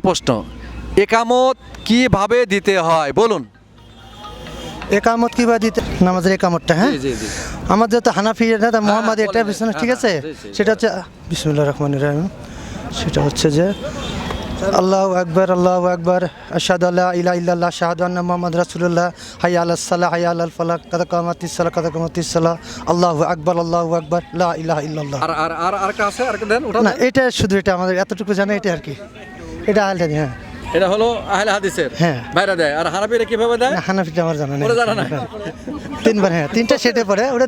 প্রশ্ন একামত কীভাবে দিতে হয়? বলুন। একামত কিবা দিতে নামাজের একামতটা হ্যাঁ। আমাদের তো হানাফি এটা মোহাম্মদ হ্যাঁ, এটা বলেন, বিশ্বনাথ ঠিক হ্যাঁ, আছে? হ্যাঁ। সেটা হচ্ছে বিসমুল্লাহ রহমান রহিম। সেটা হচ্ছে যে আল্লাহ আকবর আল্লাহ আকবর আশাদ আল্লাহ ইলা ইল্লাল্লাহ শাহাদ আন্না মোহাম্মদ রাসুল্লাহ হাই আল্লাহ সাল্লাহ হাই আল্লাহ ফালাক কাদা কামাতি সাল্লাহ কাদা কামাতি সাল্লাহ আল্লাহ আকবর আল্লাহ আকবর লা ইলাহা ইল্লাল্লাহ। আর আর আর আর আছে আর দেন না এটা শুধু এটা আমাদের এতটুকু জানা এটা আর কি। এটা আহলে হাদিস হ্যাঁ। এটা হলো আহলে হাদিসের? হ্যাঁ। বাইরে দেয়। আর হানাফিরা কীভাবে দেয়? না হানাফিটা আমার জানা নেই। জানা না। তিনবার হ্যাঁ তিনটা সেটে পড়ে। ওটা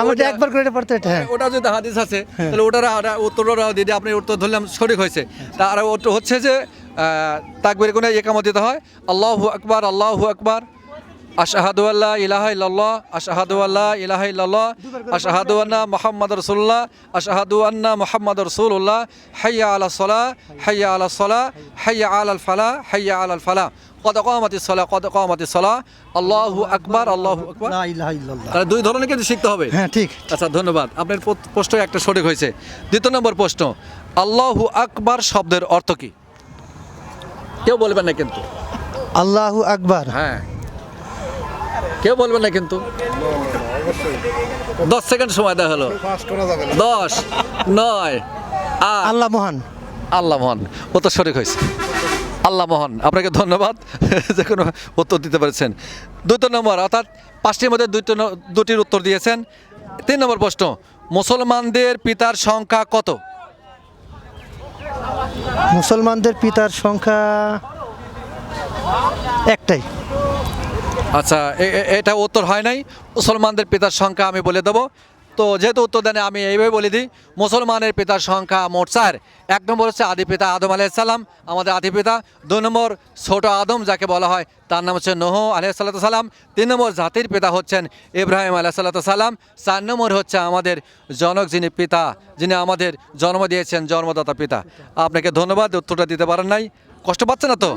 আমার যে একবার করে পড়তে এটা হ্যাঁ। ওটা যদি হাদিস আছে তাহলে ওটার উত্তর দিদি আপনি উত্তর ধরলাম সঠিক হয়েছে। তা আর ওটা হচ্ছে যে তাকবির কোনে একামত দিতে হয়। আল্লাহু আকবার আল্লাহু আকবার। আশাহাদু আল্লাহ ইলাহা ইল্লাল্লাহ আশাহাদু আল্লাহ ইলাহা ইল্লাল্লাহ আশাহাদু আন্না মুহাম্মদ রাসূলুল্লাহ আশাহাদু আন্না মুহাম্মদ রাসূলুল্লাহ হাইয়া আলা সালাহ হাইয়া আলা সালাহ হাইয়া আলাল ফালাহ হাইয়া আলাল ফালাহ কদ কামাতিস সালাহ কদ কামাতিস সালাহ আল্লাহু আকবার আল্লাহু আকবার। লা ইলাহা ইল্লাল্লাহ। তাহলে দুই ধরনের কিন্তু শিখতে হবে। হ্যাঁ ঠিক। আচ্ছা ধন্যবাদ। আপনার প্রশ্ন একটা সঠিক হয়েছে। দ্বিতীয় নম্বর প্রশ্ন আল্লাহু আকবার শব্দের অর্থ কি? কেউ বলবেন না কিন্তু। আল্লাহু আকবার। হ্যাঁ। কেউ বলবেন না কিন্তু। দশ সেকেন্ড সময় দেওয়া হলো। দশ নয় আল্লাহ মহান। আল্লাহ মহান। ও তো সঠিক হয়েছে। আল্লাহ মহান। আপনাকে ধন্যবাদ। যে কোনো উত্তর দিতে পেরেছেন। দ্বিতীয় নম্বর অর্থাৎ পাঁচটির মধ্যে দুইটো ন- দুটির উত্তর দিয়েছেন। তিন নম্বর প্রশ্ন মুসলমানদের পিতার সংখ্যা কত? মুসলমানদের পিতার সংখ্যা একটাই। আচ্ছা এটা উত্তর হয় নাই। মুসলমানদের পিতার সংখ্যা আমি বলে দেবো। তো যেহেতু উত্তর দেন, আমি এইভাবে বলে দিই। মুসলমানের পিতার সংখ্যা মোট চার। এক নম্বর হচ্ছে আদি পিতা আদম আলাইসাল্লাম আমাদের আদি পিতা। দু নম্বর ছোট আদম, যাকে বলা হয়, তার নাম হচ্ছে নোহ সাল্লাম তিন নম্বর জাতির পিতা হচ্ছেন ইব্রাহিম আলাইসাল্লাতু সাল্লাম চার নম্বর হচ্ছে আমাদের জনক, যিনি পিতা, যিনি আমাদের জন্ম দিয়েছেন, জন্মদাতা পিতা। আপনাকে ধন্যবাদ, উত্তরটা দিতে পারেন নাই। কষ্ট পাচ্ছে না তো?